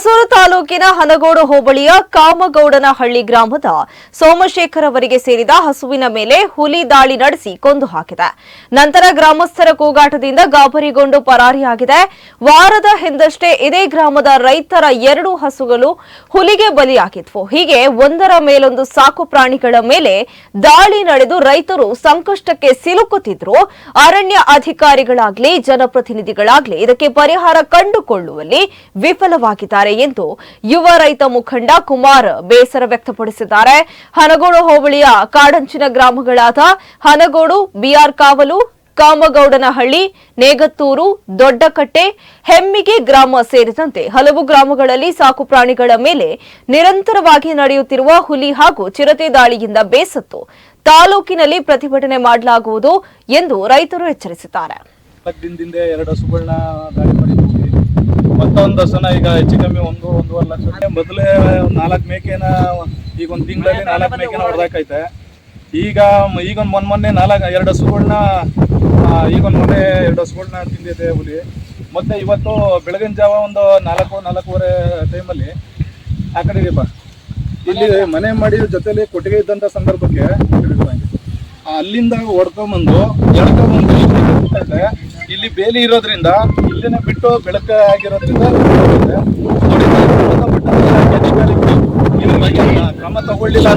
ಹುಣಸೂರು ತಾಲೂಕಿನ ಹನಗೋಡು ಹೋಬಳಿಯ ಕಾಮಗೌಡನಹಳ್ಳಿ ಗ್ರಾಮದ ಸೋಮಶೇಖರ್ ಅವರಿಗೆ ಸೇರಿದ ಹಸುವಿನ ಮೇಲೆ ಹುಲಿ ದಾಳಿ ನಡೆಸಿ ಕೊಂದು ಹಾಕಿದೆ. ನಂತರ ಗ್ರಾಮಸ್ಥರ ಕೂಗಾಟದಿಂದ ಗಾಬರಿಗೊಂಡು ಪರಾರಿಯಾಗಿದೆ. ವಾರದ ಹಿಂದಷ್ಟೇ ಇದೇ ಗ್ರಾಮದ ರೈತರ ಎರಡು ಹಸುಗಳು ಹುಲಿಗೆ ಬಲಿಯಾಗಿದ್ವು. ಹೀಗೆ ಒಂದರ ಮೇಲೊಂದು ಸಾಕು ಪ್ರಾಣಿಗಳ ಮೇಲೆ ದಾಳಿ ನಡೆದು ರೈತರು ಸಂಕಷ್ಟಕ್ಕೆ ಸಿಲುಕುತ್ತಿದ್ರು. ಅರಣ್ಯ ಅಧಿಕಾರಿಗಳಾಗ್ಲಿ, ಜನಪ್ರತಿನಿಧಿಗಳಾಗ್ಲಿ ಇದಕ್ಕೆ ಪರಿಹಾರ ಕಂಡುಕೊಳ್ಳುವಲ್ಲಿ ವಿಫಲವಾಗಿದ್ದಾರೆ. ಎಂದು ಯುವ ರೈತ ಮುಖಂಡ ಕುಮಾರ್ ಬೇಸರ ವ್ಯಕ್ತಪಡಿಸಿದ್ದಾರೆ. ಹನಗೋಡು ಹೋಬಳಿಯ ಕಾಡಂಚಿನ ಗ್ರಾಮಗಳಾದ ಹನಗೋಡು, ಬಿಆರ್ ಕಾವಲು, ಕಾಮಗೌಡನಹಳ್ಳಿ, ನೇಗತ್ತೂರು, ದೊಡ್ಡಕಟ್ಟೆ, ಹೆಮ್ಮಿಗೆ ಗ್ರಾಮ ಸೇರಿದಂತೆ ಹಲವು ಗ್ರಾಮಗಳಲ್ಲಿ ಸಾಕು ಪ್ರಾಣಿಗಳ ಮೇಲೆ ನಿರಂತರವಾಗಿ ನಡೆಯುತ್ತಿರುವ ಹುಲಿ ಹಾಗೂ ಚಿರತೆ ದಾಳಿಯಿಂದ ಬೇಸತ್ತು ತಾಲೂಕಿನಲ್ಲಿ ಪ್ರತಿಭಟನೆ ಮಾಡಲಾಗುವುದು ಎಂದು ರೈತರು ಎಚ್ಚರಿಸಿದ್ದಾರೆ ನಾಲ್ಕು ದಿನದಿಂದ ಎರಡು ಹಸುಗಳನ್ನ ದಾಳಿ ಮಾಡಿದ್ವಿ ಮತ್ತೊಂದು ಹಸುನ ಈಗ ಹೆಚ್ಚು ಕಮ್ಮಿ ಒಂದು ಒಂದೂವರೆ ಲಕ್ಷ ಮೊದಲೇ ಒಂದ್ ನಾಲ್ಕು ಮೇಕೆನ ಈಗ ಒಂದು ತಿಂಗಳಲ್ಲಿ ನಾಲ್ಕು ಮೇಕೆನ ಹೊಡೆದಾಕೈತೆ ಈಗ ಈಗ ಒಂದು ಮೊನ್ನೆ ಮೊನ್ನೆ ನಾಲ್ಕು ಎರಡು ಹಸುಗಳನ್ನ ಈಗ ಒಂದು ಮೊನ್ನೆ ಎರಡು ಹಸುಗಳನ್ನ ತಿಂದಿದೆ ಹುಲಿ. ಮತ್ತೆ ಇವತ್ತು ಬೆಳಗಿನ ಜಾವ ಒಂದು ನಾಲ್ಕು ನಾಲ್ಕೂವರೆ ಟೈಮಲ್ಲಿ ಆ ಕಡೆ ಬಾ. ಇಲ್ಲಿ ಮನೆ ಮಾಡಿ ಜೊತೆಲಿ ಕೊಟ್ಟಿಗೆ ಇದ್ದಂಥ ಸಂದರ್ಭಕ್ಕೆ ಅಲ್ಲಿಂದ ಹೊಡ್ಕೊಂಬಂದು ಎಳ್ಕೊಂಬಂದು ಇಲ್ಲಿ ಬೇಲಿ ಇರೋದ್ರಿಂದ ಇಲ್ಲಿನ ಬಿಟ್ಟು ಬೆಳಕ ಆಗಿರೋದ್ರಿಂದ ಕ್ರಮ ತಗೊಳ್ಳಿಲ್ಲ